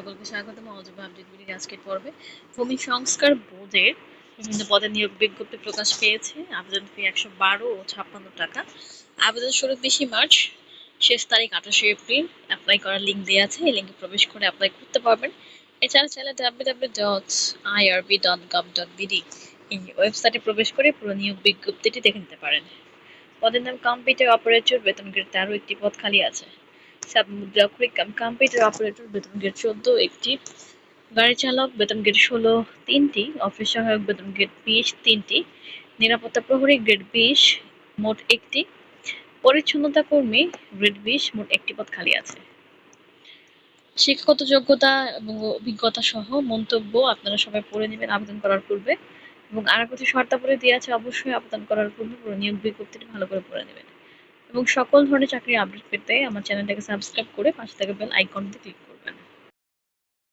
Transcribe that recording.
সকলকে স্বাগতম। অজবা আপডেট আজকের পর্বে। ভূমি সংস্কার বোর্ডের বিভিন্ন পদে নিয়োগ বিজ্ঞপ্তি প্রকাশ পেয়েছে। আবেদন ফি একশো বারো ও ছাপ্পান্ন টাকা। আবেদন শুরু বিশে মার্চ, শেষ তারিখ আঠাশে এপ্রিল। অ্যাপ্লাই করার লিঙ্ক দেওয়া আছে। এই লিঙ্কে প্রবেশ করে অ্যাপ্লাই করতে পারবেন। এছাড়া চাইলে W W dot IRB dot gov dot BD এই ওয়েবসাইটে প্রবেশ করে পুরো নিয়োগ বিজ্ঞপ্তিটি দেখে নিতে পারেন। পদের নাম কম্পিউটার অপারেটর বেতন গ্রেড তেরো একটি পদ খালি আছে। সাব মুদ্রাক্ষরিক কম্পিউটার অপারেটর বেতন গ্রেড চোদ্দ, একটি গাড়ি চালক, বেতন গ্রেড ষোলো, তিনটি অফিস সহায়ক, বেতন গ্রেড বিশ, তিনটি, নিরাপত্তা প্রহরী গ্রেড বিশ, মোট একটি, পরিচ্ছন্নতা কর্মী গ্রেড বিশ, মোট একটি পদ খালি আছে। শিক্ষাগত যোগ্যতা এবং অভিজ্ঞতা সহ মন্তব্য আপনারা সবাই পড়ে নেবেন আবেদন করার পূর্বে এবং আর কিছু শর্তাবলী দেওয়া আছে, অবশ্যই আবেদন করার পূর্বে পুরো নিয়োগ বিজ্ঞপ্তিটি ভালো করে পড়ে নেবেন। এবং সকল ধরনের চাকরির আপডেট পেতে আমার চ্যানেলটাকে সাবস্ক্রাইব করে পাশে থাকা বেল আইকনটি ক্লিক